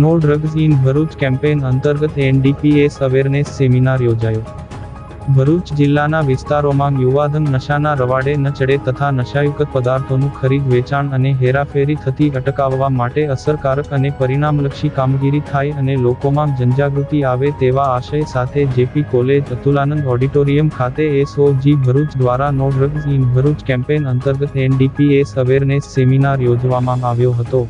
No drugs in Bharuch campaign અંતર્ગત NDPS awareness seminar યોજાયો. ભરૂચ જિલ્લાના વિસ્તારોમાં યુવાધન નશાના રવાડે ન ચડે તથા નશાયુક્ત પદાર્થોનું ખરીદ, વેચાણ અને હેરાફેરી થતી અટકાવવા માટે અસરકારક અને પરિણામલક્ષી કામગીરી થાય અને લોકોમાં જનજાગૃતિ આવે તેવા આશય સાથે જેપી કોલેજ, અતુલાનંદ ઓડિટોરિયમ ખાતે એસઓજી ભરૂચ દ્વારા no drugs in Bharuch campaign અંતર્ગત એનડીપીએસ અવેરનેસ સેમિનાર યોજવામાં આવ્યો હતો.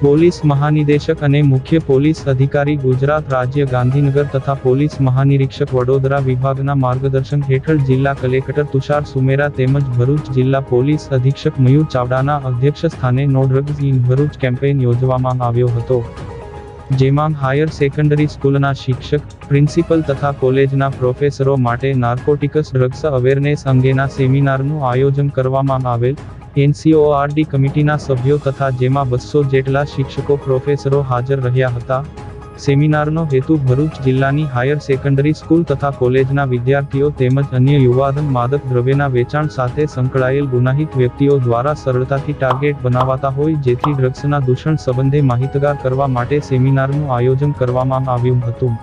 પોલીસ મહાનિદેશક અને મુખ્ય પોલીસ અધિકારી ગુજરાત રાજ્ય ગાંધીનગર તથા પોલીસ મહાનિરીક્ષક વડોદરા વિભાગના માર્ગદર્શન હેઠળ જિલ્લા કલેક્ટર તુષાર સુમેરા તેમજ ભરૂચ જિલ્લા પોલીસ અધિક્ષક મયુર ચાવડાના અધ્યક્ષ સ્થાને no drugs in Bharuch campaign યોજવામાં આવ્યો હતો. જેમાં હાયર સેકન્ડરી સ્કૂલના શિક્ષક, પ્રિન્સિપલ તથા કોલેજના પ્રોફેસરો માટે નાર્કોટિકસ ડ્રગ્સ અવેરનેસ અંગેના સેમિનારનું આયોજન કરવામાં આવેલ એનસીઓઆરડી કમિટીના સભ્યો તથા જેમાં બસો જેટલા શિક્ષકો, પ્રોફેસરો હાજર રહ્યા હતા. સેમિનારનો હેતુ ભરૂચ જિલ્લાની હાયર સેકન્ડરી સ્કૂલ તથા કોલેજના વિદ્યાર્થીઓ તેમજ અન્ય યુવાધન માદક દ્રવ્યના વેચાણ સાથે સંકળાયેલ ગુનાહિત વ્યક્તિઓ દ્વારા સરળતાથી ટાર્ગેટ બનાવાતા હોય જેથી ડ્રગ્સના દૂષણ સંબંધે માહિતગાર કરવા માટે સેમિનારનું આયોજન કરવામાં આવ્યું હતું.